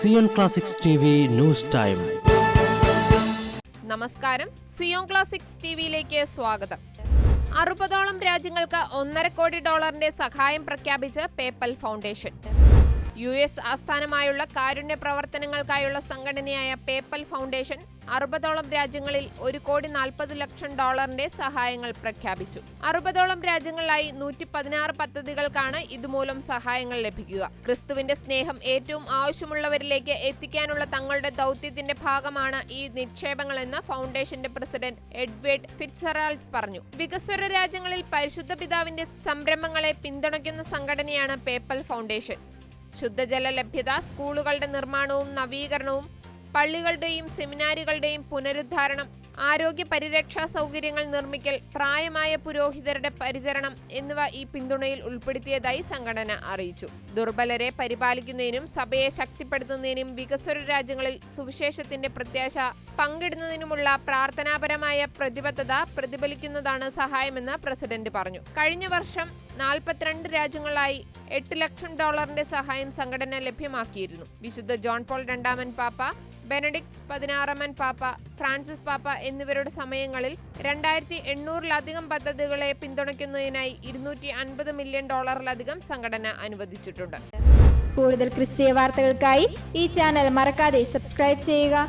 Zion Classics T news time നമസ്കാരം. Zion Classics ടിവിയിലേക്ക് സ്വാഗതം. അറുപതോളം രാജ്യങ്ങൾക്ക് ഒന്നര കോടി ഡോളറിന്റെ സഹായം പ്രഖ്യാപിച്ച് പേപ്പൽ ഫൗണ്ടേഷൻ. യു എസ് ആസ്ഥാനമായുള്ള കാരുണ്യ പ്രവർത്തനങ്ങൾക്കായുള്ള സംഘടനയായ പേപ്പൽ ഫൗണ്ടേഷൻ അറുപതോളം രാജ്യങ്ങളിൽ ഒരു കോടി നാൽപ്പത് ലക്ഷം ഡോളറിന്റെ സഹായങ്ങൾ പ്രഖ്യാപിച്ചു. അറുപതോളം രാജ്യങ്ങളിലായി നൂറ്റി പതിനാറ് പദ്ധതികൾക്കാണ് ഇതുമൂലം സഹായങ്ങൾ ലഭിക്കുക. ക്രിസ്തുവിന്റെ സ്നേഹം ഏറ്റവും ആവശ്യമുള്ളവരിലേക്ക് എത്തിക്കാനുള്ള തങ്ങളുടെ ദൗത്യത്തിന്റെ ഭാഗമാണ് ഈ നിക്ഷേപങ്ങളെന്ന് ഫൗണ്ടേഷന്റെ പ്രസിഡന്റ് എഡ്വേർഡ് ഫിറ്റ്സറാൾഡ് പറഞ്ഞു. വികസ്വര രാജ്യങ്ങളിൽ പരിശുദ്ധ പിതാവിന്റെ സംരംഭങ്ങളെ പിന്തുണയ്ക്കുന്ന സംഘടനയാണ് പേപ്പൽ ഫൗണ്ടേഷൻ. ശുദ്ധജല ലഭ്യത സ്കൂളുകളുടെ നിർമ്മാണവും നവീകരണവും പള്ളികളുടെയും സെമിനാരുകളുടെയും പുനരുദ്ധാരണം ആരോഗ്യ പരിരക്ഷാ സൗകര്യങ്ങൾ നിർമ്മിക്കൽ പ്രായമായ പുരോഹിതരുടെ പരിചരണം എന്നിവ ഈ പിന്തുണയിൽ ഉൾപ്പെടുത്തിയതായി സംഘടന അറിയിച്ചു. ദുർബലരെ പരിപാലിക്കുന്നതിനും സഭയെ ശക്തിപ്പെടുത്തുന്നതിനും വികസ്വര രാജ്യങ്ങളിൽ സുവിശേഷത്തിന്റെ പ്രത്യാശ പങ്കിടുന്നതിനുമുള്ള പ്രാർത്ഥനാപരമായ പ്രതിബദ്ധത പ്രതിഫലിക്കുന്നതാണ് സഹായമെന്ന് പ്രസിഡന്റ് പറഞ്ഞു. കഴിഞ്ഞ വർഷം നാൽപ്പത്തിരണ്ട് രാജ്യങ്ങളായി എട്ട് ലക്ഷം ഡോളറിന്റെ സഹായം സംഘടന ലഭ്യമാക്കിയിരുന്നു. വിശുദ്ധ ജോൺ പോൾ രണ്ടാമൻ പാപ്പ ബെനഡിക്ട് പതിനാറമൻ പാപ്പ ഫ്രാൻസിസ് പാപ്പ എന്നിവരുടെ സമയങ്ങളിൽ രണ്ടായിരത്തി എണ്ണൂറിലധികം പദ്ധതികളെ പിന്തുണയ്ക്കുന്നതിനായി ഇരുന്നൂറ്റി അൻപത് മില്യൺ ഡോളറിലധികം സംഘടന അനുവദിച്ചിട്ടുണ്ട്. കൂടുതൽ ക്രിസ്തീയ വാർത്തകൾക്കായി ഈ ചാനൽ മറക്കാതെ സബ്സ്ക്രൈബ് ചെയ്യുക.